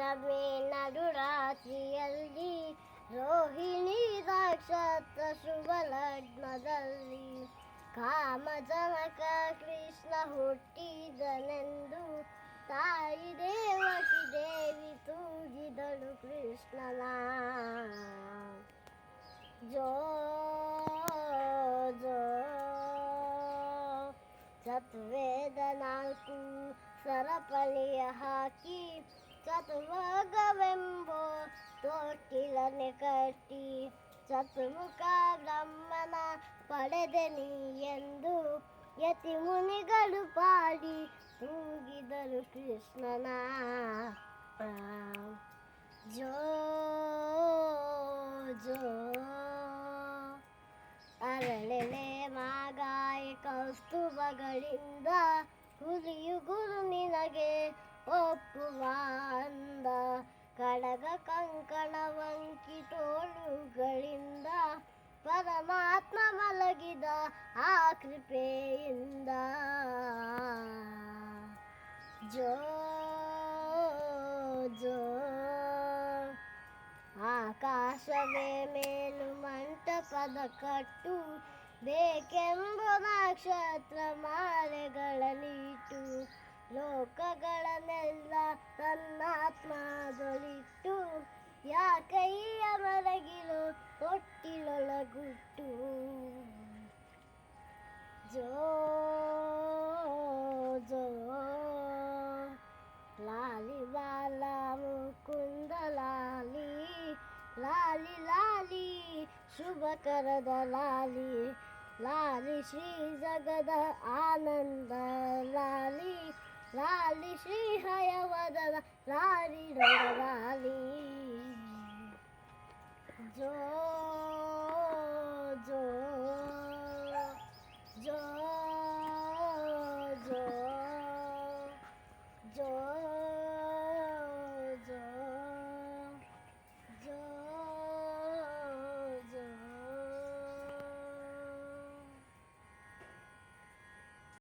जमेना दुराची यल्दी रोहिणी दाक्षात सुबल मदल्ली काम जनक कृष्ण होटी जनेंदू ताई देवकी देवी तुझी दडू कृष्णना जो जो सत्वेदनाकू सरपलिय हाकी ಚತುರ್ವರ್ಗವೆಂಬೋ ತೊಟ್ಟಿಲನೆ ಕಟ್ಟಿ ಚತುರ್ಮುಖ ಬ್ರಹ್ಮನ ಪಡೆದೆ ನೀ ಎಂದು ಯತಿ ಮುನಿಗಳು ಪಾಡಿ, ತೂಗಿದರು ಕೃಷ್ಣನ ಜೋ ಜೋ ಅರಳೆಲೆ ಮಾಗಾಯ ಕೌಸ್ತುಭಗಳಿಂದ ಹುಲಿಯು ಗುರು ನಿನಗೆ ಒಪ್ಪುವ. ಕಡಗ ಕಂಕಣ ವಂಕಿ ತೋಳುಗಳಿಂದ ಪರಮಾತ್ಮ ಮಲಗಿದ ಆ ಕೃಪೆಯಿಂದ. ಜೋ ಜೋ, ಆಕಾಶವೇ ಮೇಲು ಮಂಟಪದ ಕಟ್ಟು ಬೇಕೆಂಬ ನಕ್ಷತ್ರ ಮಾಲೆಗಳನ್ನಿಟ್ಟು ತನ್ನಾತ್ಮದೊಳಿಟ್ಟು ಯಾಕಯ್ಯ ಮಲಗಿಲು ತೊಟ್ಟಿಲೊಳಗುಟ್ಟು ಜೋ ಜೋ ಲಾಲಿ ಬಾಲ ಮುಕುಂದ ಲಾಲಿ ಲಾಲಿ ಲಾಲಿ ಶುಭಕರದ ಲಾಲಿ ಲಾಲಿ ಶ್ರೀ ಜಗದ ಆನಂದ ಲಾಲಿ ಲಾಲಿ ಶ್ರೀ ಹಯವದನ ಲಾಲಿ ಲಾಲಿ ಜೋ